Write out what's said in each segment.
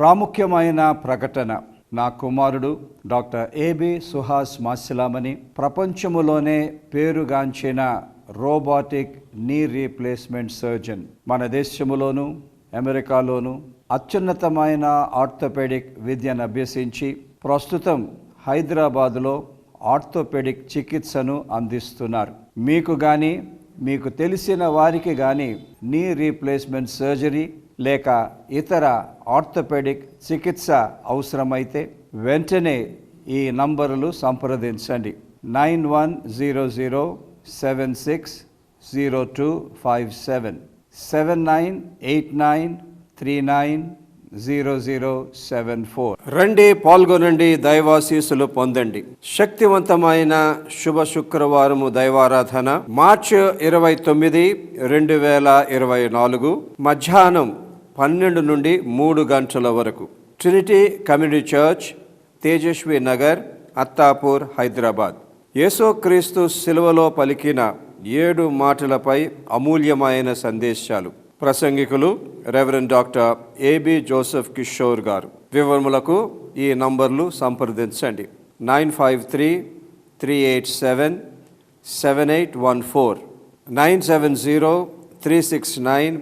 ప్రాముఖ్యమైన ప్రకటన. నా కుమారుడు doctor A B Suhas Masilamani ప్రపంచములోనే పేరుగాంచిన రోబోటిక్ నీ రీప్లేస్మెంట్ సర్జన్. మన దేశములోను అమెరికాలోను అత్యున్నతమైన ఆర్థోపెడిక్ విద్యను అభ్యసించి ప్రస్తుతం హైదరాబాదులో ఆర్థోపెడిక్ చికిత్సను అందిస్తున్నారు. మీకు కానీ మీకు తెలిసిన వారికి కానీ నీ రీప్లేస్మెంట్ సర్జరీ లేక ఇతర ఆర్థోపెడిక్ చికిత్స అవసరమైతే వెంటనే ఈ నంబరులు సంప్రదించండి. Nine one zero zero seven six zero two five seven. Seven nine eight nine three nine zero zero seven four. రండి పాల్గొనండి దైవాశీసులు పొందండి. శక్తివంతమైన శుభ శుక్రవారము దైవారాధన. మార్చ్ ఇరవై తొమ్మిది రెండు వేల ఇరవై నాలుగు. మధ్యాహ్నం పన్నెండు నుండి మూడు గంటల వరకు. Trinity Community Church Tejasvi Nagar Attapur Hyderabad. Yesukristu శిలువలో పలికిన ఏడు మాటలపై అమూల్యమైన సందేశాలు. ప్రసంగికులు reverend doctor A B Joseph Kishore garu. వివరములకు ఈ నంబర్లు సంప్రదించండి. Nine five three three eight seven seven eight one four. Nine seven zero three six nine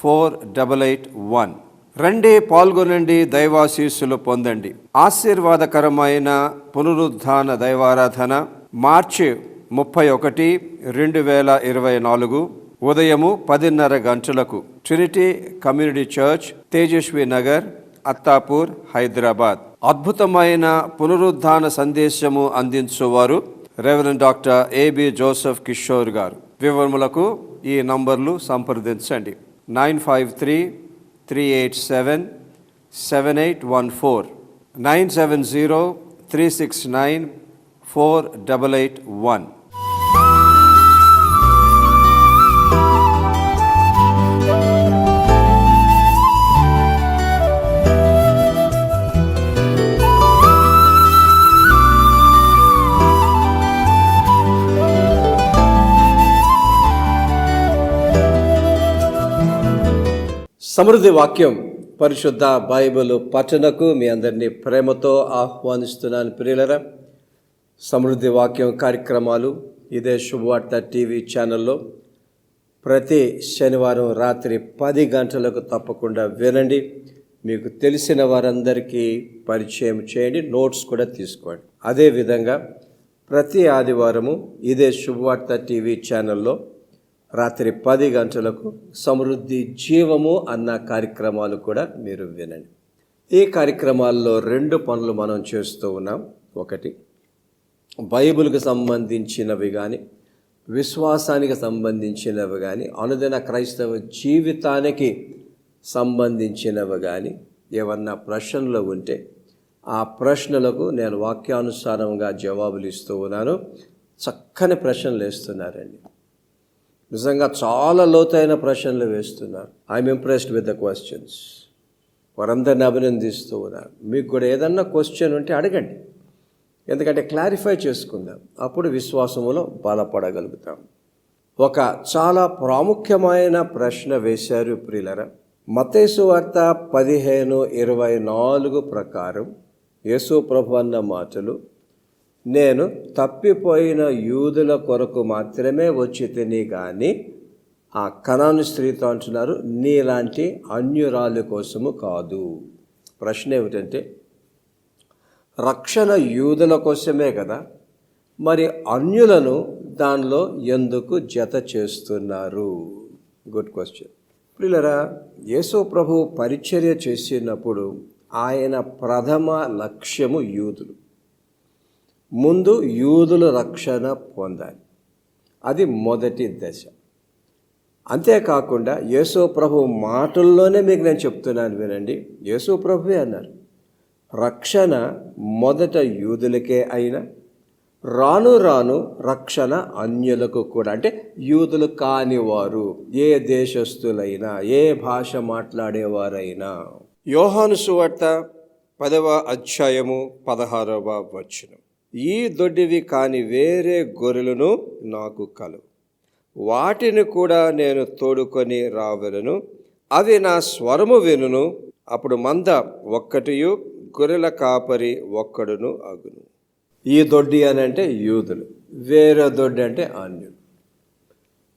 four double eight one. రండి పాల్గొనండి దైవాశీస్సులు పొందండి. ఆశీర్వాదకరమైన పునరుద్ధాన దైవారాధన మార్చి ముప్పై ఒకటి రెండు వేల ఇరవై నాలుగు ఉదయము పదిన్నర గంటలకు Trinity Community Church Tejasvi Nagar Attapur Hyderabad. అద్భుతమైన పునరుద్ధాన సందేశము అందించువారు reverend doctor A B Joseph Kishore garu. వివరములకు ఈ నంబర్లు సంప్రదించండి. 953 387 7814 970 369 4881 సమృద్ధి వాక్యం పరిశుద్ధ బైబిల్ పఠనకు మీ అందరినీ ప్రేమతో ఆహ్వానిస్తున్నాను. ప్రియులరా సమృద్ధి వాక్యం కార్యక్రమాలు ఇదే శుభవార్త టీవీ ఛానల్లో ప్రతి శనివారం రాత్రి పది గంటలకు తప్పకుండా వినండి. మీకు తెలిసిన వారందరికీ పరిచయం చేయండి నోట్స్ కూడా తీసుకోండి. అదేవిధంగా ప్రతి ఆదివారము ఇదే శుభవార్త టీవీ ఛానల్లో రాత్రి పది గంటలకు సమృద్ధి జీవము అన్న కార్యక్రమాలు కూడా మీరు వినండి. ఈ కార్యక్రమాల్లో రెండు పనులు మనం చేస్తూ ఉన్నాం. ఒకటి బైబిల్కి సంబంధించినవి కానీ విశ్వాసానికి సంబంధించినవి కానీ అనుదిన క్రైస్తవ జీవితానికి సంబంధించినవి కానీ ఏమన్నా ప్రశ్నలు ఉంటే ఆ ప్రశ్నలకు నేను వాక్యానుసారంగా జవాబులు ఇస్తూ ఉన్నాను. చక్కని ప్రశ్నలు వేస్తున్నారండి. నిజంగా చాలా లోతైన ప్రశ్నలు వేస్తున్నారు. I'm impressed with the questions వారందరిని అభినందిస్తూ ఉన్నారు. మీకు కూడా ఏదన్నా క్వశ్చన్ ఉంటే అడగండి. ఎందుకంటే క్లారిఫై చేసుకుందాం. అప్పుడు విశ్వాసములో బలపడగలుగుతాం. ఒక చాలా ప్రాముఖ్యమైన ప్రశ్న వేశారు ప్రిలర మతేసు వార్త పదిహేను ఇరవై నాలుగు ప్రకారం యేసు ప్రభు అన్న మాటలు నేను తప్పిపోయిన యూదుల కొరకు మాత్రమే వచ్చి తిని కానీ ఆ కణాను స్త్రీతో అంటున్నారు నీలాంటి అన్యురాలు కోసము కాదు. ప్రశ్న ఏమిటంటే రక్షణ యూదుల కోసమే కదా మరి అన్యులను దానిలో ఎందుకు జత చేస్తున్నారు? Good question. పిల్లరా యేసు ప్రభు పరిచర్య చేసినప్పుడు ఆయన ప్రథమ లక్ష్యము యూదులు. ముందు యూదుల రక్షణ పొందాలి. అది మొదటి దశ. అంతేకాకుండా యేసు ప్రభు మాటల్లోనే మీకు నేను చెప్తున్నాను వినండి. యేసు ప్రభువే అన్నారు. రక్షణ మొదట యూదులకే అయినా రాను రాను రక్షణ అన్యులకు కూడా. అంటే యూదులు కానివారు ఏ దేశస్థులైనా ఏ భాష మాట్లాడేవారైనా. యోహాను సువార్త పదవ అధ్యాయము పదహారవ వచనం. ఈ దొడ్డివి కాని వేరే గొర్రెలను నాకు కలు. వాటిని కూడా నేను తోడుకొని రావెలను. అవి నా స్వరము వినును. అప్పుడు మంద ఒక్కటియు గొర్రెల కాపరి ఒక్కడును అగును. ఈ దొడ్డి అని అంటే యూదులు. వేరే దొడ్డి అంటే అన్యులు.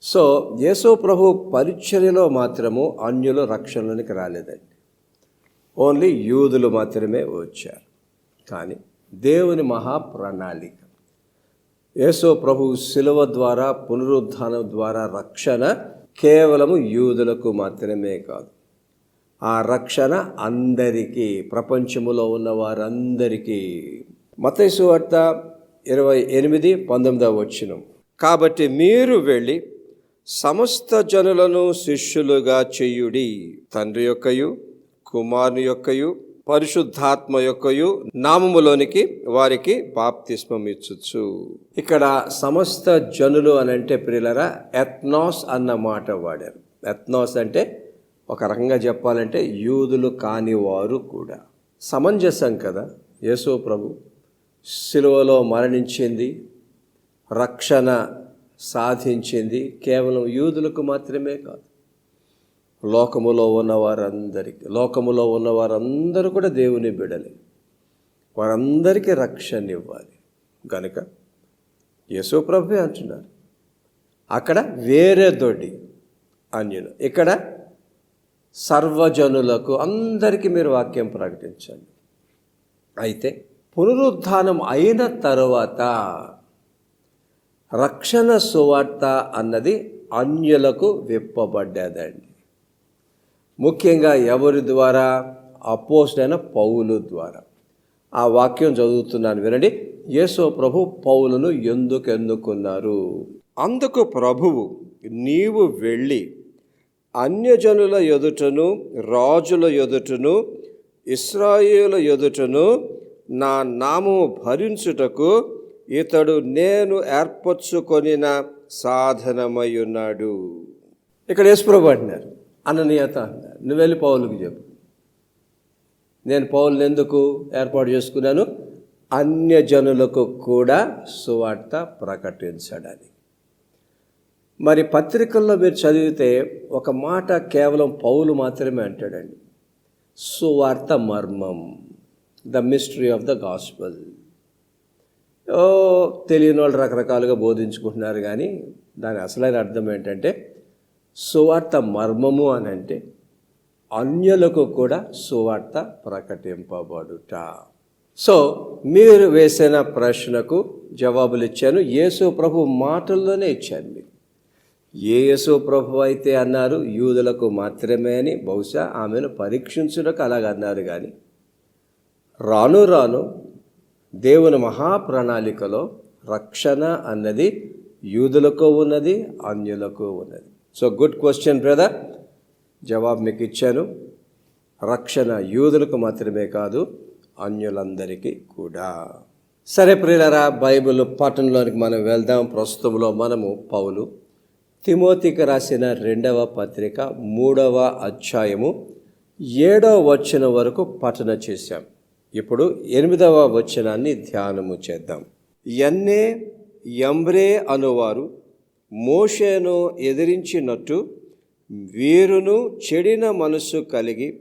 సో యేసు ప్రభు పరిచర్యలో మాత్రము అన్యులు రక్షణలోనికి రాలేదండి. ఓన్లీ యూదులు మాత్రమే వచ్చారు. కానీ దేవుని మహాప్రణాళిక. యేసో ప్రభు శిలువ ద్వారా పునరుద్ధానం ద్వారా రక్షణ కేవలము యూదులకు మాత్రమే కాదు. ఆ రక్షణ అందరికీ ప్రపంచములో ఉన్న వారందరికీ. మతైసు వార్త ఇరవై ఎనిమిది పంతొమ్మిదవ వచ్చినం కాబట్టి మీరు వెళ్ళి సమస్త జనులను శిష్యులుగా చెయ్యుడి తండ్రి యొక్కయు కుమారుని యొక్కయు పరిశుద్ధాత్మ యొక్కయు నామములోనికి వారికి బాప్తిస్మం ఇచ్చుచ్చు ఇక్కడ సమస్త జనులు అని అంటే ప్రియులరా ఎత్నాస్ అన్న మాట వాడారు. ఎత్నాస్ అంటే ఒక రకంగా చెప్పాలంటే యూదులు కాని వారు కూడా. సమంజసం కదా యేసు ప్రభు. సిలువలో మరణించింది రక్షణ సాధించింది కేవలం యూదులకు మాత్రమే కాదు లోకములో ఉన్న వారందరికీ లోకములో ఉన్న వారందరూ కూడా దేవుని బిడలే. వారందరికీ రక్షణ ఇవ్వాలి కనుక యేసు ప్రభు అంటున్నారు అక్కడ వేరే దొడ్డి అన్యులు. ఇక్కడ సర్వజనులకు అందరికీ మీరు వాక్యం ప్రకటించండి. అయితే పునరుద్ధానం అయిన తరువాత రక్షణ సువార్త అన్నది అన్యులకు విప్పబడ్డదండి. ముఖ్యంగా ఎవరి ద్వారా? అపోస్టైన పౌలు ద్వారా. ఆ వాక్యం చదువుతున్నాను వినండి. యేసో ప్రభు పౌలును ఎందుకు ఎన్నుకున్నారు? అందుకు ప్రభువు నీవు వెళ్ళి అన్యజనుల ఎదుటను రాజుల ఎదుటను ఇస్రాయేల ఎదుటను నా నామము భరించుటకు ఇతడు నేను ఏర్పరచుకొనిన సాధనమై ఉన్నాడు. ఇక్కడ యేసుప్రభు అంటున్నారు. అననీయత నువ్వు వెళ్ళి పౌలుకి చెప్పు. నేను పౌలను ఎందుకు ఏర్పాటు చేసుకున్నాను? అన్యజనులకు కూడా సువార్త ప్రకటించడానికి. మరి పత్రికల్లో మీరు చదివితే ఒక మాట కేవలం పౌలు మాత్రమే అంటాడండి. సువార్త మర్మం the mystery of the gospel. ఓ తెలియని వాళ్ళు రకరకాలుగా బోధించుకుంటున్నారు కానీ దాని అసలైన అర్థం ఏంటంటే సువార్త మర్మము అని అంటే అన్యులకు కూడా సువార్త ప్రకటింపబడుట. సో మీరు వేసిన ప్రశ్నకు జవాబులు ఇచ్చాను. యేసు ప్రభు మాటల్లోనే ఇచ్చాను మీకు. ఏ యేసు ప్రభు అయితే అన్నారు యూదులకు మాత్రమే అని బహుశా ఆమెను పరీక్షించుటకు అలాగన్నారు కానీ రాను రాను దేవుని మహాప్రణాళికలో రక్షణ అన్నది యూదులకు ఉన్నది అన్యులకు ఉన్నది. సో గుడ్ క్వశ్చన్ బ్రదర్ జవాబు మీకు ఇచ్చాను. రక్షణ యూదులకు మాత్రమే కాదు అన్యులందరికీ కూడా. సరే ప్రియులరా బైబిల్ పట్టణంలోనికి మనం వెళ్దాం. ప్రస్తుతంలో మనము పౌలు తిమోతికి రాసిన రెండవ పత్రిక మూడవ అధ్యాయము ఏడవ వచన వరకు పఠన చేశాం. ఇప్పుడు ఎనిమిదవ వచనాన్ని ధ్యానము చేద్దాం. ఎన్నే ఎంబ్రే అనువారు మోషేను ఎదిరించినట్టు వీరును చెడిన మనస్సు కలిగి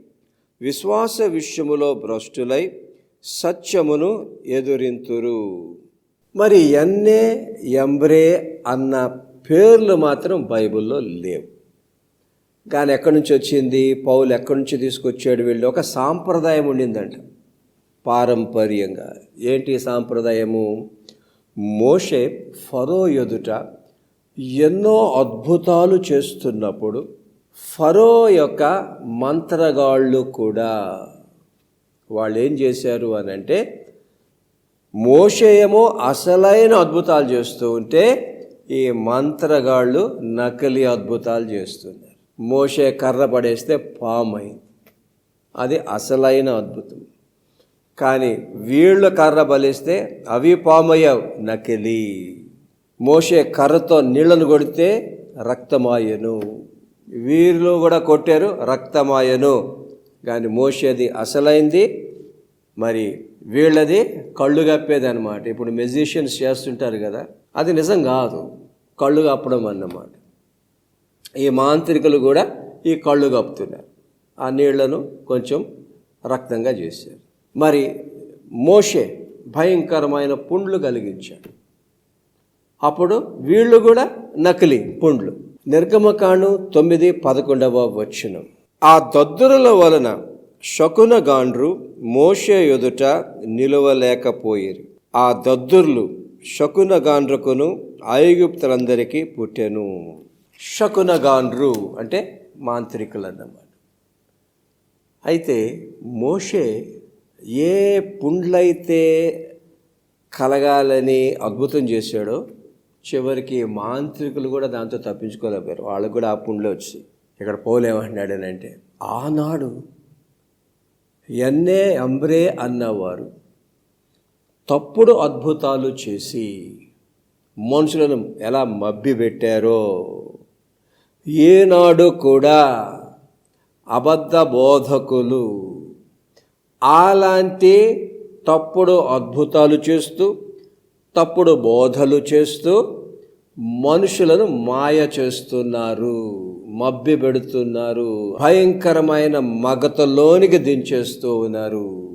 విశ్వాస విషయములో భ్రష్టులై సత్యమును ఎదురింతురు. మరి ఎన్నే ఎంబ్రే అన్న పేర్లు మాత్రం బైబిల్లో లేవు. కానీ ఎక్కడి నుంచి వచ్చింది? పౌలు ఎక్కడి నుంచి తీసుకొచ్చాడు వీళ్ళు? ఒక సాంప్రదాయం ఉండిందంట. పారంపర్యంగా. ఏంటి సాంప్రదాయము? మోషే ఫరో ఎదుట ఎన్నో అద్భుతాలు చేస్తున్నప్పుడు ఫరో యొక్క మంత్రగాళ్ళు కూడా వాళ్ళు ఏం చేశారు అని అంటే మోషేయమో అసలైన అద్భుతాలు చేస్తూ ఉంటే ఈ మంత్రగాళ్ళు నకిలీ అద్భుతాలు చేస్తున్నారు. మోషే కర్ర పడేస్తే పామైంది. అది అసలైన అద్భుతం. కానీ వీళ్ళు కర్ర బలిస్తే అవి పామయ్యావు నకిలీ. మోషే కర్రతో నీళ్ళను కొడితే రక్తమాయను. వీళ్ళు కూడా కొట్టారు రక్తమాయను. కానీ మోసేది అసలైంది మరి వీళ్ళది కళ్ళు కప్పేది అనమాట ఇప్పుడు మెజిషియన్స్ చేస్తుంటారు కదా అది నిజం కాదు. కళ్ళు కప్పడం అన్నమాట. ఈ మాంత్రికులు కూడా ఈ కళ్ళు కప్పుతున్నారు. ఆ నీళ్ళను కొంచెం రక్తంగా చేశారు. మరి మోషే భయంకరమైన పుండ్లు కలిగించాడు. అప్పుడు వీళ్ళు కూడా నకిలీ పుండ్లు. నిర్గమకాండం తొమ్మిది పదకొండవ వచనం. ఆ దద్దురుల వలన శకునగాండ్రు మోషే ఎదుట నిలువలేకపోయిరి. ఆ దద్దుర్లు శకునగాండ్రకును ఐగుప్తులందరికీ పుట్టెను. శకునగాండ్రు అంటే మాంత్రికులు అన్నమాట అయితే మోషే ఏ పుండ్లైతే కలగాలని అద్భుతం చేశాడో చివరికి మాంత్రికులు కూడా దాంతో తప్పించుకోలేకపోయారు. వాళ్ళకు కూడా ఆ పుండ్లు వచ్చి ఇక్కడ పోలేమంటున్నాడనంటే ఆనాడు ఎన్నే అంబ్రే అన్నవారు తప్పుడు అద్భుతాలు చేసి మనుషులను ఎలా మబ్బి పెట్టారో ఏనాడు కూడా అబద్ధ బోధకులు అలాంటి తప్పుడు అద్భుతాలు చేస్తూ తప్పుడు బోధలు చేస్తూ మనుషులను మాయ చేస్తున్నారు మబ్బి పెడుతున్నారు భయంకరమైన మగతలోనికి దించేస్తూ ఉన్నారు.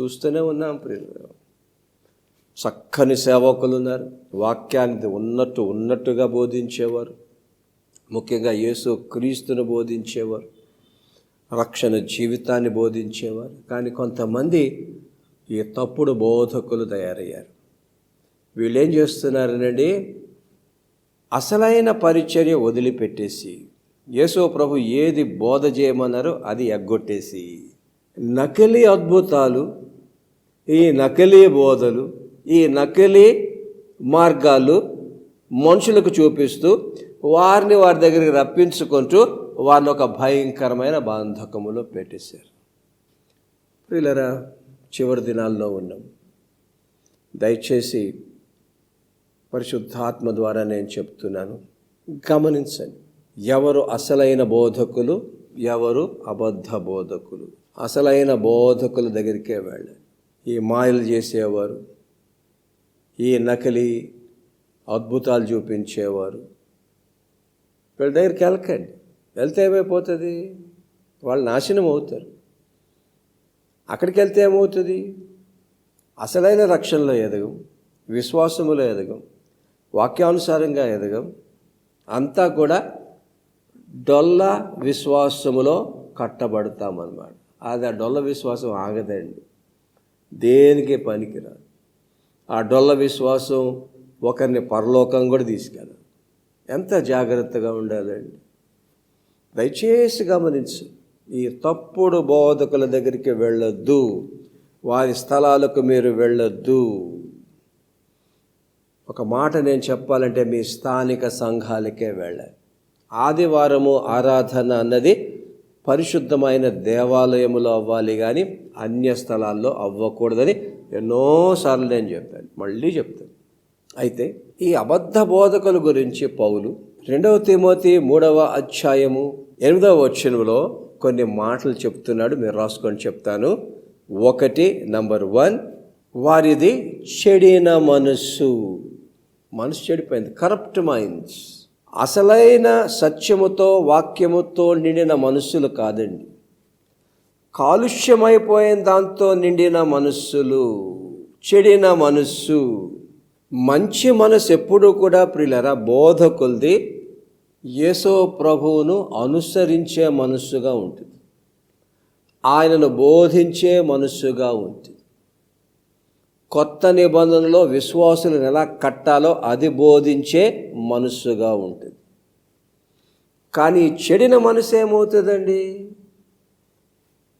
చూస్తూనే ఉన్నాం ప్రియులు చక్కని సేవకులు ఉన్నారు. వాక్యానికి ఉన్నట్టు ఉన్నట్టుగా బోధించేవారు. ముఖ్యంగా యేసు క్రీస్తును బోధించేవారు. రక్షణ జీవితాన్ని బోధించేవారు. కానీ కొంతమంది ఈ తప్పుడు బోధకులు తయారయ్యారు. వీళ్ళు ఏం చేస్తున్నారనండి? అసలైన పరిచర్య వదిలిపెట్టేసి యేసో ప్రభు ఏది బోధ చేయమన్నారో అది ఎగ్గొట్టేసి నకిలీ అద్భుతాలు ఈ నకిలీ బోధలు ఈ నకిలీ మార్గాలు మనుషులకు చూపిస్తూ వారిని వారి దగ్గరికి రప్పించుకుంటూ వారిని ఒక భయంకరమైన బాంధకములో పెట్టేశారు. పిల్లరా చివరి దినాల్లో ఉన్నాం. దయచేసి పరిశుద్ధాత్మ ద్వారా నేను చెప్తున్నాను గమనించండి. ఎవరు అసలైన బోధకులు ఎవరు అబద్ధ బోధకులు? అసలైన బోధకుల దగ్గరికే వెళ్ళండి. ఈ మాయలు చేసేవారు ఈ నకిలీ అద్భుతాలు చూపించేవారు వీళ్ళ దగ్గరికి వెళ్ళకండి. వెళ్తే ఏమైపోతుంది? వాళ్ళు నాశనం అవుతారు. అక్కడికి వెళ్తే ఏమవుతుంది? అసలైన రక్షణలో ఎదగం విశ్వాసములో ఎదగం వాక్యానుసారంగా ఎదగం. అంతా కూడా డొల్ల విశ్వాసములో కట్టబడతామన్నమాట. అది ఆ డొల్ల విశ్వాసం ఆగదండి. దేనికి పనికిరాదు. ఆ డొల్ల విశ్వాసం ఒకరిని పరలోకం కూడా తీసుకెళ్ళదు. ఎంత జాగ్రత్తగా ఉండాలండి. దయచేసి గమనించు. ఈ తప్పుడు బోధకుల దగ్గరికి వెళ్ళొద్దు. వారి స్థలాలకు మీరు వెళ్ళొద్దు. ఒక మాట నేను చెప్పాలంటే మీ స్థానిక సంఘాలకే వెళ్ళాలి ఆదివారము ఆరాధన అన్నది పరిశుద్ధమైన దేవాలయములో అవ్వాలి కానీ అన్య స్థలాల్లో అవ్వకూడదని ఎన్నోసార్లు నేను చెప్పాను. మళ్ళీ చెప్తాను. అయితే ఈ అబద్ధ బోధకుల గురించి పౌలు రెండవ తిమోతి మూడవ అధ్యాయము ఎనిమిదవ వచనంలో కొన్ని మాటలు చెప్తున్నాడు మీరు రాసుకొని చెప్తాను. ఒకటి నంబర్ వన్ వారిది చెడిన మనస్సు. మనసు చెడిపోయింది. Corrupt minds. అసలైన సత్యముతో వాక్యముతో నిండిన మనస్సులు కాదండి. కాలుష్యమైపోయిన దాంతో నిండిన మనస్సులు చెడిన మనస్సు. మంచి మనసు ఎప్పుడూ కూడా ప్రిలరా బోధకులది. యేసో ప్రభువును అనుసరించే మనస్సుగా ఉంటుంది. ఆయనను బోధించే మనస్సుగా ఉంటుంది. కొత్త నిబంధనలో విశ్వాసులను ఎలా కట్టాలో అది బోధించే మనస్సుగా ఉంటుంది. కానీ చెడిన మనసు ఏమవుతుందండి?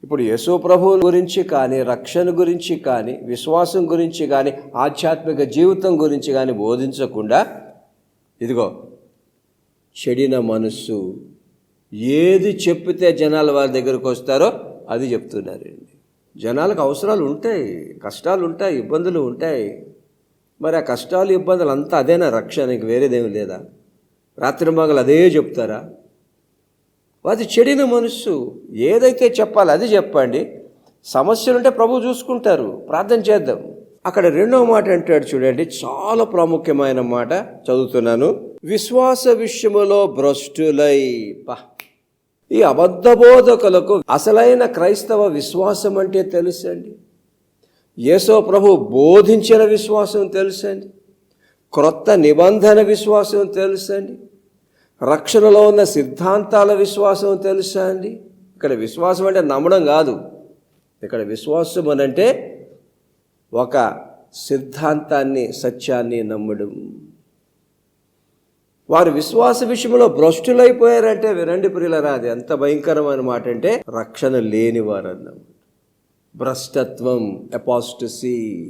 ఇప్పుడు యేసు ప్రభువు గురించి కానీ రక్షణ గురించి కానీ విశ్వాసం గురించి కానీ ఆధ్యాత్మిక జీవితం గురించి కానీ బోధించకుండా ఇదిగో చెడిన మనస్సు ఏది చెప్పితే జనాలు వారి దగ్గరకు వస్తారో అది చెప్తున్నారండి జనాలకు అవసరాలు ఉంటాయి కష్టాలు ఉంటాయి ఇబ్బందులు ఉంటాయి. మరి ఆ కష్టాలు ఇబ్బందులు అంతా అదేనా రక్షణకి వేరేదేమి లేదా? రాత్రి మగలు అదే చెప్తారా? అది చెడిన మనస్సు ఏదైతే చెప్పాలో అది చెప్పండి. సమస్యలుంటే ప్రభు చూసుకుంటారు. ప్రార్థన చేద్దాం. అక్కడ రెండవ మాట అంటాడు చూడండి. చాలా ప్రాముఖ్యమైన మాట చదువుతున్నాను. విశ్వాస విషయములో భ్రష్టులై. ఈ అబద్ధబోధకులకు అసలైన క్రైస్తవ విశ్వాసం అంటే తెలుసండి. యేసో ప్రభు బోధించిన విశ్వాసం తెలుసండి. క్రొత్త నిబంధన విశ్వాసం తెలుసండి. రక్షణలో ఉన్న సిద్ధాంతాల విశ్వాసం తెలుసా అండి ఇక్కడ విశ్వాసం అంటే నమ్మడం కాదు. ఇక్కడ విశ్వాసం అని అంటే ఒక సిద్ధాంతాన్ని సత్యాన్ని నమ్మడం. వారు విశ్వాస విషయంలో భ్రష్టులైపోయారంటే వినండి ప్రియులరా అది ఎంత భయంకరమైన మాట అంటే రక్షణ లేని వారు భ్రష్టత్వం అపాస్టసీ.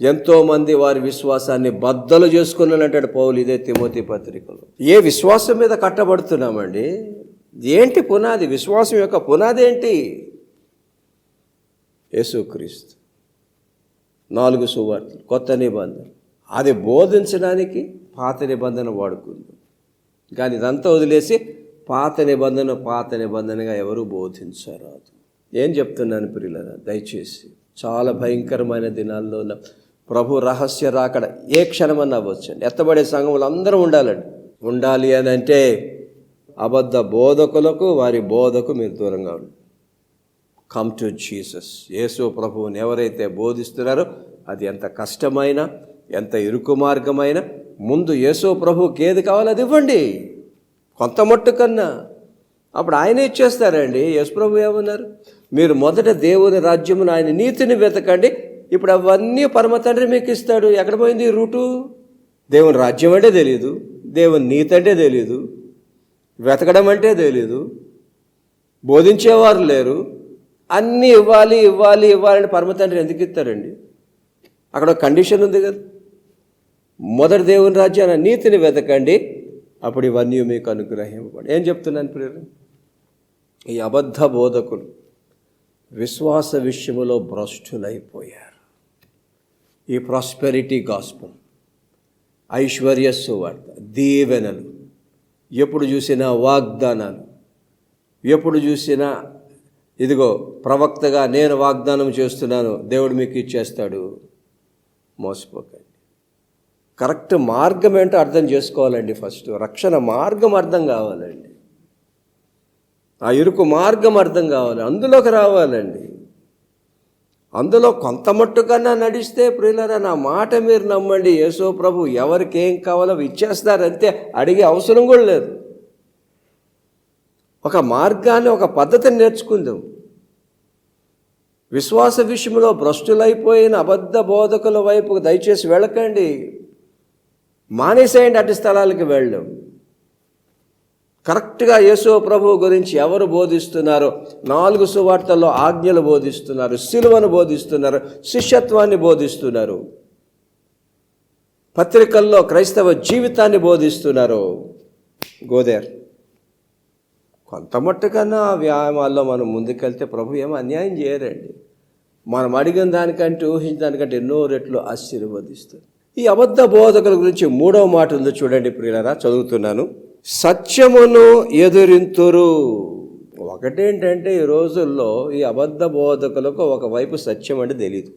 ఎంతోమంది వారి విశ్వాసాన్ని బద్దలు చేసుకున్నానంటాడు పౌలు ఇదే తిమోతి పత్రికలో. ఏ విశ్వాసం మీద కట్టబడుతున్నామండి? ఏంటి పునాది? విశ్వాసం యొక్క పునాది ఏంటి? యేసుక్రీస్తు. నాలుగు సువార్తలు కొత్త నిబంధనలు. అది బోధించడానికి పాత నిబంధన వాడుకుంది. కానీ ఇదంతా వదిలేసి పాత నిబంధన పాత నిబంధనగా ఎవరు బోధించరాదు. ఏం చెప్తున్నాను ప్రియులరా? దయచేసి చాలా భయంకరమైన దినాల్లో ఉన్న ప్రభు రహస్య రాకడ ఏ క్షణమన్నా అవ్వచ్చండి. ఎత్తబడే సంఘములు అందరూ ఉండాలండి. ఉండాలి అని అంటే అబద్ధ బోధకులకు వారి బోధకు మీరు దూరంగా ఉండండి. కమ్ టు జీసస్ యేసు ప్రభువుని ఎవరైతే బోధిస్తున్నారో అది ఎంత కష్టమైన ఎంత ఇరుకు మార్గమైన ముందు యేసు ప్రభుకి ఏది కావాలో అది ఇవ్వండి. కొంత మట్టు కన్నా. అప్పుడు ఆయన ఇచ్చేస్తారండి యేసు ప్రభు ఏమన్నారు? మీరు మొదట దేవుని రాజ్యమును ఆయన నీతిని వెతకండి. ఇప్పుడు అవన్నీ పరమ తండ్రి మీకు ఇస్తాడు. ఎక్కడ పోయింది రూటు? దేవుని రాజ్యం అంటే తెలియదు దేవుని నీతి అంటే తెలియదు వెతకడం అంటే తెలియదు బోధించేవారు లేరు. అన్నీ ఇవ్వాలి ఇవ్వాలి ఇవ్వాలని పరమ తండ్రి ఎందుకు ఇస్తారండి? అక్కడ కండిషన్ ఉంది కదా. మొదటి దేవుని రాజ్యాన్ని నీతిని వెతకండి అప్పుడు ఇవన్నీ మీకు అనుగ్రహింపబడి. ఏం చెప్తున్నాను ప్రియరు ఈ అబద్ధ బోధకులు విశ్వాస విషయంలో భ్రష్టులైపోయారు. ఈ ప్రాస్పెరిటీ గాస్పం ఐశ్వర్య సువార్త దీవెనలు ఎప్పుడు చూసినా వాగ్దానాలు ఎప్పుడు చూసినా ఇదిగో ప్రవక్తగా నేను వాగ్దానం చేస్తున్నాను దేవుడు మీకు ఇచ్చేస్తాడు. మోసపోకండి. కరెక్ట్ మార్గం ఏంటో అర్థం చేసుకోవాలండి ఫస్ట్. రక్షణ మార్గం అర్థం కావాలండి. ఆ ఇరుకు మార్గం అర్థం కావాలి. అందులోకి రావాలండి. అందులో కొంత మట్టు కన్నా నడిస్తే ప్రియులరా నా మాట మీరు నమ్మండి. యేసో ప్రభు ఎవరికి ఏం కావాలో ఇచ్చేస్తారు అంతే అడిగే అవసరం కూడా లేదు. ఒక మార్గాన్ని ఒక పద్ధతిని నేర్చుకుందాం. విశ్వాస విషయంలో భ్రష్టులైపోయిన అబద్ధ బోధకుల వైపు దయచేసి వెళ్ళకండి. మానేసేయండి అటు స్థలాలకు వెళ్ళడం. కరెక్ట్గా యేసో ప్రభు గురించి ఎవరు బోధిస్తున్నారు నాలుగు సువార్తల్లో ఆజ్ఞలు బోధిస్తున్నారు సిలువను బోధిస్తున్నారు శిష్యత్వాన్ని బోధిస్తున్నారు. పత్రికల్లో క్రైస్తవ జీవితాన్ని బోధిస్తున్నారు. గోదేర్. కొంత మట్టుకన్నా ఆ వ్యాయామాల్లో మనం ముందుకెళ్తే ప్రభు ఏమో అన్యాయం చేయరండి. మనం అడిగిన దానికంటే ఊహించిన దానికంటే ఎన్నో రెట్లు ఆశీర్వదిస్తారు ఈ అబద్ధ బోధకుల గురించి మూడవ మాట ఉంది చూడండి ప్రియులరా చదువుతున్నాను. సత్యమును ఎదురింతురు. ఒకటేంటంటే ఈ రోజుల్లో ఈ అబద్ధ బోధకులకు ఒకవైపు సత్యం అంటే తెలియదు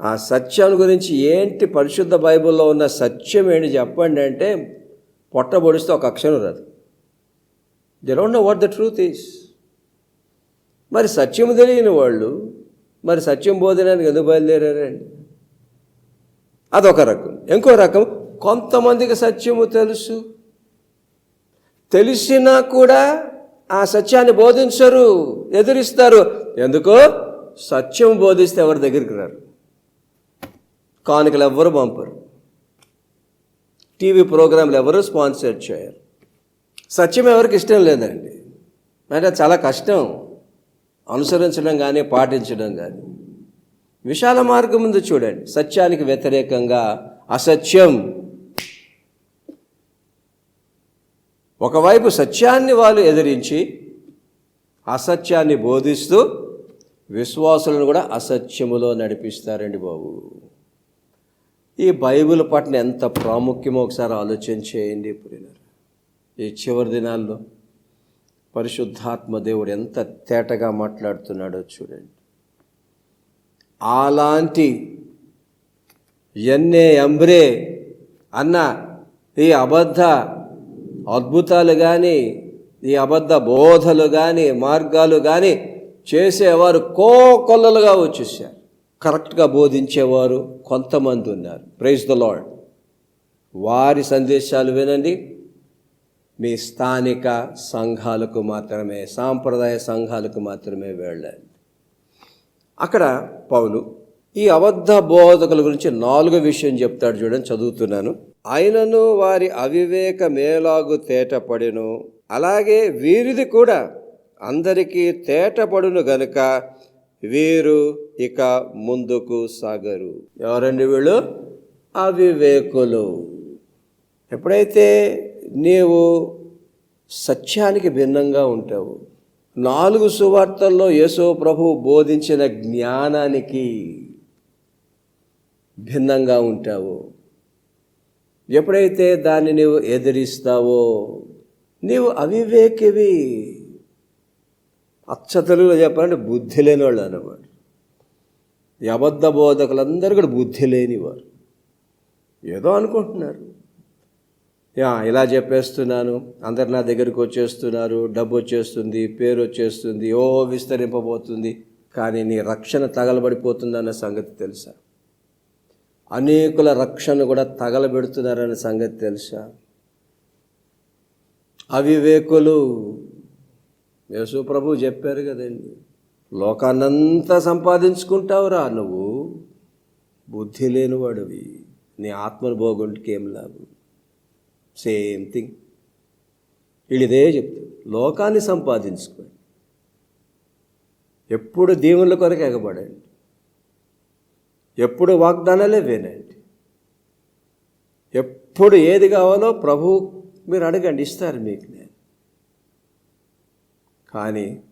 ఆ సత్యం గురించి ఏంటి పరిశుద్ధ బైబిల్లో ఉన్న సత్యం ఏంటి చెప్పండి అంటే పొట్టబొడిస్తే ఒక అక్షరం రాదు. They don't know what the truth is మరి సత్యం తెలియని వాళ్ళు మరి సత్యం బోధనానికి ఎందుకు బయలుదేరారండి? అదొక రకం. ఇంకో రకం కొంతమందికి సత్యము తెలుసు. తెలిసినా కూడా ఆ సత్యాన్ని బోధించరు ఎదురిస్తారు. ఎందుకో? సత్యం బోధిస్తే ఎవరి దగ్గరికి రారు? కానుకలు ఎవ్వరు పంపరు. టీవీ ప్రోగ్రాంలు ఎవరు స్పాన్సర్ చేయరు? సత్యం ఎవరికి ఇష్టం లేదండి. అంటే చాలా కష్టం. అనుసరించడం కానీ పాటించడం కానీ విశాల మార్గం ముందు చూడండి. సత్యానికి వ్యతిరేకంగా అసత్యం. ఒకవైపు సత్యాన్ని వాళ్ళు ఎదిరించి అసత్యాన్ని బోధిస్తూ విశ్వాసులను కూడా అసత్యములో నడిపిస్తారండి బాబు. ఈ బైబిల్ పట్ల ఎంత ప్రాముఖ్యమో ఒకసారి ఆలోచన చేయండి ప్రియులారా ఈ చివరి దినాల్లో పరిశుద్ధాత్మ దేవుడు ఎంత తేటగా మాట్లాడుతున్నాడో చూడండి. అలాంటి ఎన్నే అంబ్రే అన్న ఈ అబద్ధ అద్భుతాలు కానీ ఈ అబద్ధ బోధలు కానీ మార్గాలు కానీ చేసేవారు కోకొల్లలుగా వచ్చేసారు. కరెక్ట్గా బోధించేవారు కొంతమంది ఉన్నారు. ప్రైజ్ ద లాడ్ వారి సందేశాలు వినండి. మీ స్థానిక సంఘాలకు మాత్రమే సాంప్రదాయ సంఘాలకు మాత్రమే వెళ్ళండి అక్కడ పౌలు ఈ అబద్ధ బోధకుల గురించి నాలుగో విషయం చెప్తాడు చూడండి చదువుతున్నాను. ఆయనను వారి అవివేక మేలాగు తేటపడెను అలాగే వీరిది కూడా అందరికీ తేటపడును గనుక వీరు ఇక ముందుకు సాగరు. ఎవరండి వీళ్ళు? అవివేకులు. ఎప్పుడైతే నీవు సత్యానికి భిన్నంగా ఉంటావు. నాలుగు సువార్తల్లో యేసో ప్రభు బోధించిన జ్ఞానానికి భిన్నంగా ఉంటావు. ఎప్పుడైతే దాన్ని నీవు ఎదిరిస్తావో నీవు అవివేకివి. అచ్చ తెలుగులో చెప్పాలంటే బుద్ధి లేని వాళ్ళు అన్నమాట అబద్ధ బోధకులందరూ కూడా బుద్ధి లేనివారు. ఏదో అనుకుంటున్నారు. ఇలా చెప్పేస్తున్నాను. అందరు నా దగ్గరికి వచ్చేస్తున్నారు. డబ్బు వచ్చేస్తుంది పేరు వచ్చేస్తుంది ఓ విస్తరింపబోతుంది. కానీ నీ రక్షణ తగలబడిపోతుందన్న సంగతి తెలుసా? అనేకుల రక్షణ కూడా తగలబెడుతున్నారన్న సంగతి తెలుసా? అవివేకులు యేసు ప్రభు చెప్పారు కదండి లోకాన్నంతా సంపాదించుకుంటావురా నువ్వు. బుద్ధి లేనివాడివి. నీ ఆత్మను పోగొట్టుకి ఏం లాభం? సేమ్ థింగ్ వీళ్ళు ఇదే చెప్తారు. లోకాన్ని సంపాదించుకోండి. ఎప్పుడు దేవుళ్ళ కొరకు ఎగబడండి. ఎప్పుడు వాగ్దానాలే వినండి. ఎప్పుడు ఏది కావాలో ప్రభు మీరు అడగండి ఇస్తారు మీకు నేను. కానీ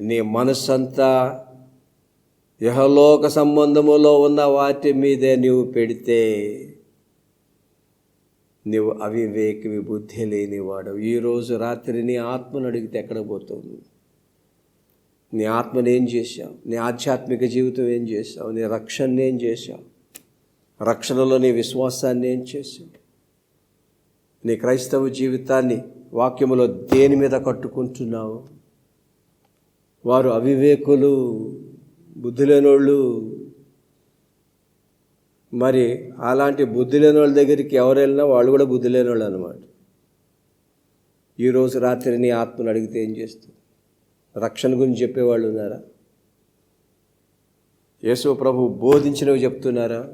నీ మనస్సంతా యహలోక సంబంధములో ఉన్న వాటి మీదే నీవు పెడితే నువ్వు అవివేకివి బుద్ధి లేనివాడు ఈరోజు రాత్రి నీ ఆత్మను అడిగితే ఎక్కడ పోతావు నువ్వు? నీ ఆత్మను ఏం చేశావు? నీ ఆధ్యాత్మిక జీవితం ఏం చేశావు? నీ రక్షణ ఏం చేశావు? రక్షణలో నీ విశ్వాసాన్ని ఏం చేశావు? నీ క్రైస్తవ జీవితాన్ని వాక్యములో దేని మీద కట్టుకుంటున్నావు? వారు అవివేకులు బుద్ధి లేనోళ్ళు మరి అలాంటి బుద్ధి లేని వాళ్ళ దగ్గరికి ఎవరు వెళ్ళినా వాళ్ళు కూడా బుద్ధి లేని వాళ్ళు అనమాట ఈరోజు రాత్రి నీ ఆత్మను అడిగితే ఏం చేస్తుంది? రక్షణ గురించి చెప్పేవాళ్ళు ఉన్నారా? యేసు ప్రభు బోధించినవి చెప్తున్నారా?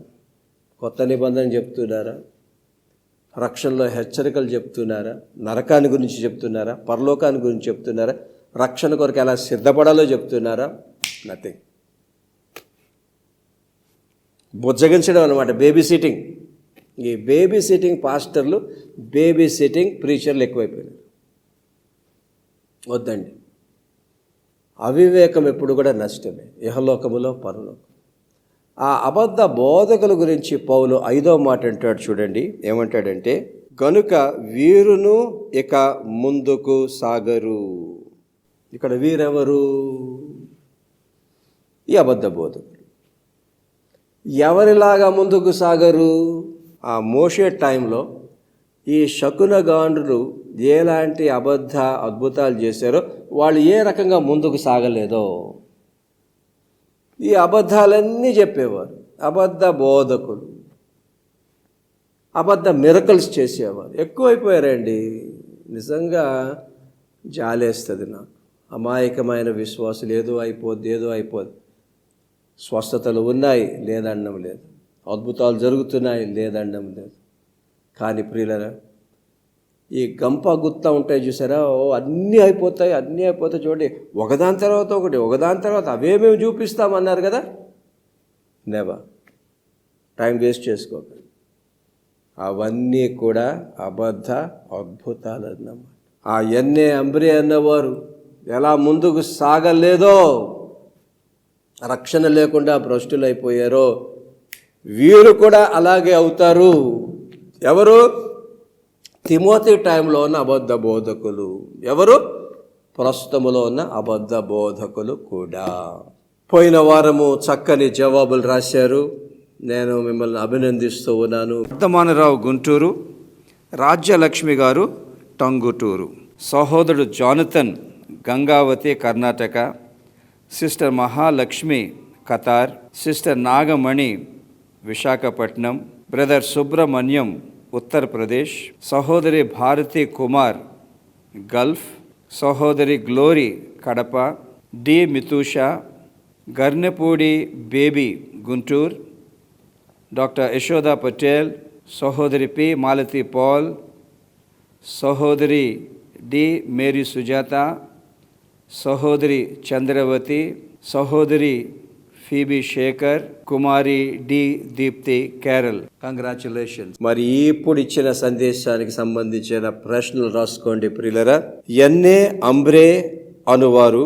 కొత్త నిబంధన చెప్తున్నారా? రక్షణలో హెచ్చరికలు చెప్తున్నారా? నరకాన్ని గురించి చెప్తున్నారా? పరలోకాన్ని గురించి చెప్తున్నారా? రక్షణ కొరకు ఎలా సిద్ధపడాలో చెప్తున్నారా? నథింగ్ బుజ్జగించడం అనమాట బేబీ సిట్టింగ్ ఈ బేబీ సిట్టింగ్ పాస్టర్లు బేబీ సిట్టింగ్ ప్రీచర్లు ఎక్కువైపోయినారు. వద్దండి. అవివేకం ఎప్పుడు కూడా నష్టమే. ఇహలోకములో పరలోకం. ఆ అబద్ధ బోధకుల గురించి పౌలు ఐదో మాట అంటాడు చూడండి. ఏమంటాడంటే గనుక వీరును ఇక ముందుకు సాగరు. ఇక్కడ వీరెవరు? ఈ అబద్ధ బోధకులు. ఎవరిలాగా ముందుకు సాగరు? ఆ మోసే టైంలో ఈ శకునగాండ్రులు ఎలాంటి అబద్ధ అద్భుతాలు చేశారో వాళ్ళు ఏ రకంగా ముందుకు సాగలేదో. ఈ అబద్ధాలన్నీ చెప్పేవారు. అబద్ధ బోధకులు. అబద్ధ మిరకల్స్ చేసేవారు. ఎక్కువైపోయారండి. నిజంగా జాలేస్తుంది నాకు. అమాయకమైన విశ్వాసులు ఏదో అయిపోద్ది ఏదో అయిపోద్ది. స్వస్థతలు ఉన్నాయి లేదనడం లేదు. అద్భుతాలు జరుగుతున్నాయి లేదనడం లేదు. కానీ ప్రియులరా ఈ గంప గుత్త ఉంటాయి చూసారా? ఓ అన్నీ అయిపోతాయి అన్నీ అయిపోతాయి చూడండి. ఒకదాని తర్వాత ఒకటి ఒకదాని తర్వాత అవే మేము చూపిస్తామన్నారు కదా? నేవా టైం వేస్ట్ చేసుకోకండి అవన్నీ కూడా అబద్ధ అద్భుతాలు అన్నమాట ఆ ఎన్నే అంబ్రి అన్నవారు ఎలా ముందుకు సాగలేదో రక్షణ లేకుండా భ్రష్టులైపోయారో వీరు కూడా అలాగే అవుతారు. ఎవరు? తిమోతి టైంలో ఉన్న అబద్ధ బోధకులు. ఎవరు? ప్రస్తుతములో ఉన్న అబద్ధ బోధకులు కూడా. పోయిన వారము చక్కని జవాబులు రాశారు. నేను మిమ్మల్ని అభినందిస్తూ ఉన్నాను. వర్ధమానరావు గుంటూరు రాజ్యలక్ష్మి గారు టంగుటూరు. సహోదరుడు Jonathan Gangavathi Karnataka. Sister Mahalakshmi Qatar sister Nagamani Visakhapatnam brother Subrahmanyam Uttar Pradesh సహోదరి భారతి కుమార్ గల్ఫ్ సహోదరి Glory Kadapa D Mithusha Garnepudi baby Guntur doctor Yashoda Patel సహోదరి పి మాలతి పాల్ సహోదరి డి మేరీ సుజాత సహోదరి చంద్రవతి సహోదరి Phoebe Shekar Kumari D Deepti Kerala. Congratulations మరి ఇప్పుడు ఇచ్చిన సందేశానికి సంబంధించిన ప్రశ్నలు రాసుకోండి ప్రియులరా. ఎన్నే అంబ్రే అనువారు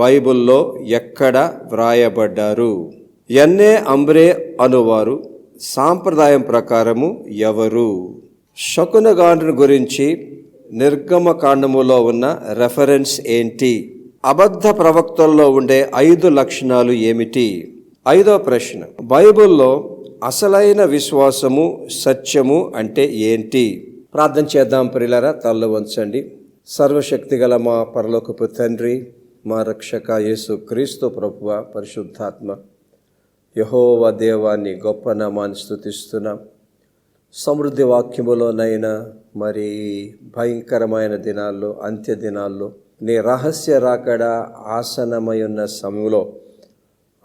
బైబిల్లో ఎక్కడ వ్రాయబడ్డారు? ఎన్ఏ అంబ్రే అనువారు సాంప్రదాయం ప్రకారము ఎవరు? శకునగాండ్రుని గురించి నిర్గమకాండములో ఉన్న రెఫరెన్స్ ఏంటి? అబద్ధ ప్రవక్తల్లో ఉండే ఐదు లక్షణాలు ఏమిటి? ఐదో ప్రశ్న. బైబిల్లో అసలైన విశ్వాసము సత్యము అంటే ఏంటి? ప్రార్థన చేద్దాం ప్రిలరా తల్ల వంచండి. సర్వశక్తి గల మా పరలోకపు తండ్రి మా రక్షక యేసు క్రీస్తు ప్రభువ పరిశుద్ధాత్మ యహోవ దేవాన్ని గొప్ప నామాన్ని స్థుతిస్తున్నాం సమృద్ధి వాక్యములోనైనా మరి భయంకరమైన దినాల్లో అంత్య దినాల్లో నీ రహస్య రాకడ ఆసనమై ఉన్న సమయంలో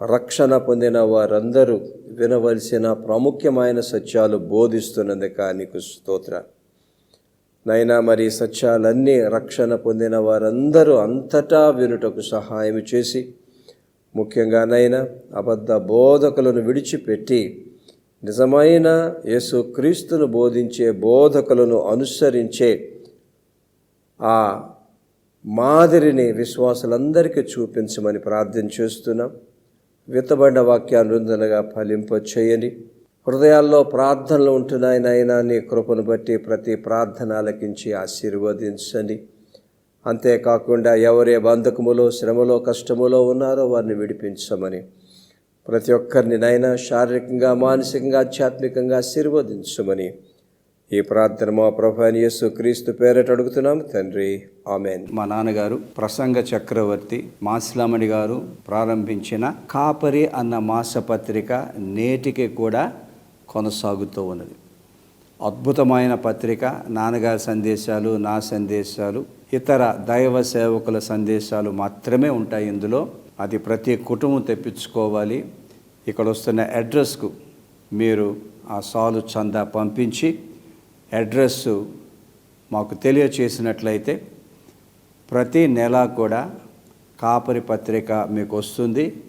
రక్షణ పొందిన వారందరూ వినవలసిన ప్రాముఖ్యమైన సత్యాలు బోధిస్తున్నందుక నీకు స్తోత్ర. నైనా మరి సత్యాలన్నీ రక్షణ పొందిన వారందరూ అంతటా వినుటకు సహాయం చేసి ముఖ్యంగా నైనా అబద్ధ బోధకులను విడిచిపెట్టి నిజమైన యేసుక్రీస్తును బోధించే బోధకులను అనుసరించే ఆ మాదిరిని విశ్వాసులందరికీ చూపించమని ప్రార్థన చేస్తున్నాం. విత్తబడిన వాక్యాన్ని రుందనగా ఫలింప చేయని హృదయాల్లో ప్రార్థనలు ఉంటున్నాయినైనా నీ కృపను బట్టి ప్రతి ప్రార్థన ఆలకించి ఆశీర్వదించండి. అంతేకాకుండా ఎవరే బంధకములో శ్రమలో కష్టములో ఉన్నారో వారిని విడిపించమని ప్రతి ఒక్కరిని నైనా శారీరకంగా మానసికంగా ఆధ్యాత్మికంగా ఆశీర్వదించమని ఈ ప్రార్థన మా ప్రభు యేసు క్రీస్తు పేరట అడుగుతున్నాం తండ్రి. ఆమెన్. మా నాన్నగారు ప్రసంగ చక్రవర్తి మాసిలామణి గారు ప్రారంభించిన కాపరి అన్న మాసపత్రిక నేటికి కూడా కొనసాగుతూ ఉన్నది. అద్భుతమైన పత్రిక నాన్నగారి సందేశాలు నా సందేశాలు ఇతర దైవ సేవకుల సందేశాలు మాత్రమే ఉంటాయి ఇందులో. అది ప్రతి కుటుంబం తెప్పించుకోవాలి. ఇక్కడ వస్తున్న అడ్రస్కు మీరు ఆ సాలు చందా పంపించి అడ్రస్సు మాకు తెలియచేసినట్లయితే ప్రతి నెల కూడా కాపరి పత్రిక మీకు వస్తుంది.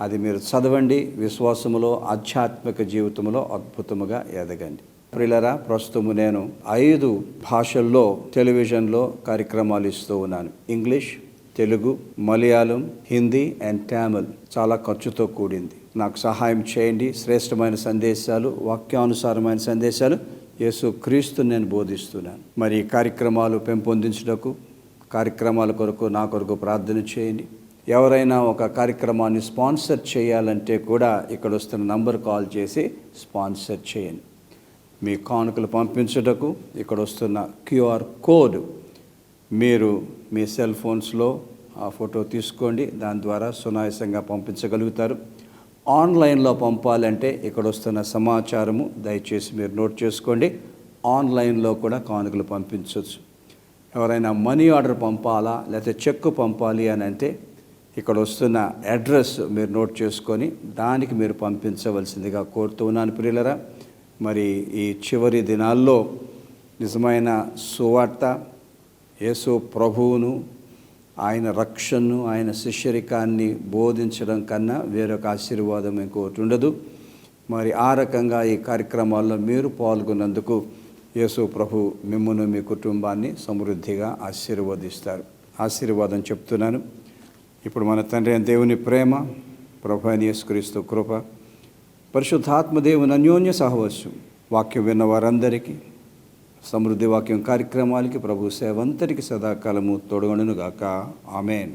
అది మీరు చదవండి విశ్వాసములో ఆధ్యాత్మిక జీవితంలో అద్భుతముగా ఎదగండి. ప్రిలరా ప్రస్తుతము నేను ఐదు భాషల్లో టెలివిజన్లో కార్యక్రమాలు ఇస్తూ ఉన్నాను. ఇంగ్లీష్ తెలుగు మలయాళం హిందీ అండ్ తమిళ్ చాలా ఖర్చుతో కూడింది. నాకు సహాయం చేయండి. శ్రేష్టమైన సందేశాలు వాక్యానుసారమైన సందేశాలు యేసు క్రీస్తు నేను బోధిస్తున్నాను. మరి కార్యక్రమాలు పెంపొందించుటకు కార్యక్రమాల కొరకు నా కొరకు ప్రార్థన చేయండి. ఎవరైనా ఒక కార్యక్రమాన్ని స్పాన్సర్ చేయాలంటే కూడా ఇక్కడ వస్తున్న నంబర్ కాల్ చేసి స్పాన్సర్ చేయండి. మీ కానుకలు పంపించుటకు ఇక్కడ వస్తున్న క్యూఆర్ కోడ్ మీరు మీ సెల్ ఫోన్స్లో ఆ ఫోటో తీసుకోండి. దాని ద్వారా సునాయాసంగా పంపించగలుగుతారు. ఆన్లైన్లో పంపాలంటే ఇక్కడ వస్తున్న సమాచారము దయచేసి మీరు నోట్ చేసుకోండి. ఆన్లైన్లో కూడా కానుకలు పంపించవచ్చు. ఎవరైనా మనీ ఆర్డర్ పంపాలా లేకపోతే చెక్ పంపాలి అని అంటే ఇక్కడ వస్తున్న అడ్రస్ మీరు నోట్ చేసుకొని దానికి మీరు పంపించవలసిందిగా కోరుతూ ఉన్నాను ప్రియులరా. మరి ఈ చివరి దినాల్లో నిజమైన సువార్త యేసు ప్రభువును ఆయన రక్షణను ఆయన శిష్యరికాన్ని బోధించడం కన్నా వేరొక ఆశీర్వాదం ఇంకోటి ఉండదు. మరి ఆ రకంగా ఈ కార్యక్రమాల్లో మీరు పాల్గొన్నందుకు యేసు ప్రభు మిమ్మను మీ కుటుంబాన్ని సమృద్ధిగా ఆశీర్వదిస్తారు. ఆశీర్వాదం చెప్తున్నాను. ఇప్పుడు మన తండ్రి దేవుని ప్రేమ ప్రభు అయిన యేసుక్రీస్తు కృప పరిశుద్ధాత్మ దేవుని అన్యోన్య సహవర్షం వాక్యం విన్న వారందరికీ సమృద్ధి వాక్యం కార్యక్రమాలకి ప్రభు సేవంతటికి సదాకాలము తోడుగొనుగాక. ఆమెన్.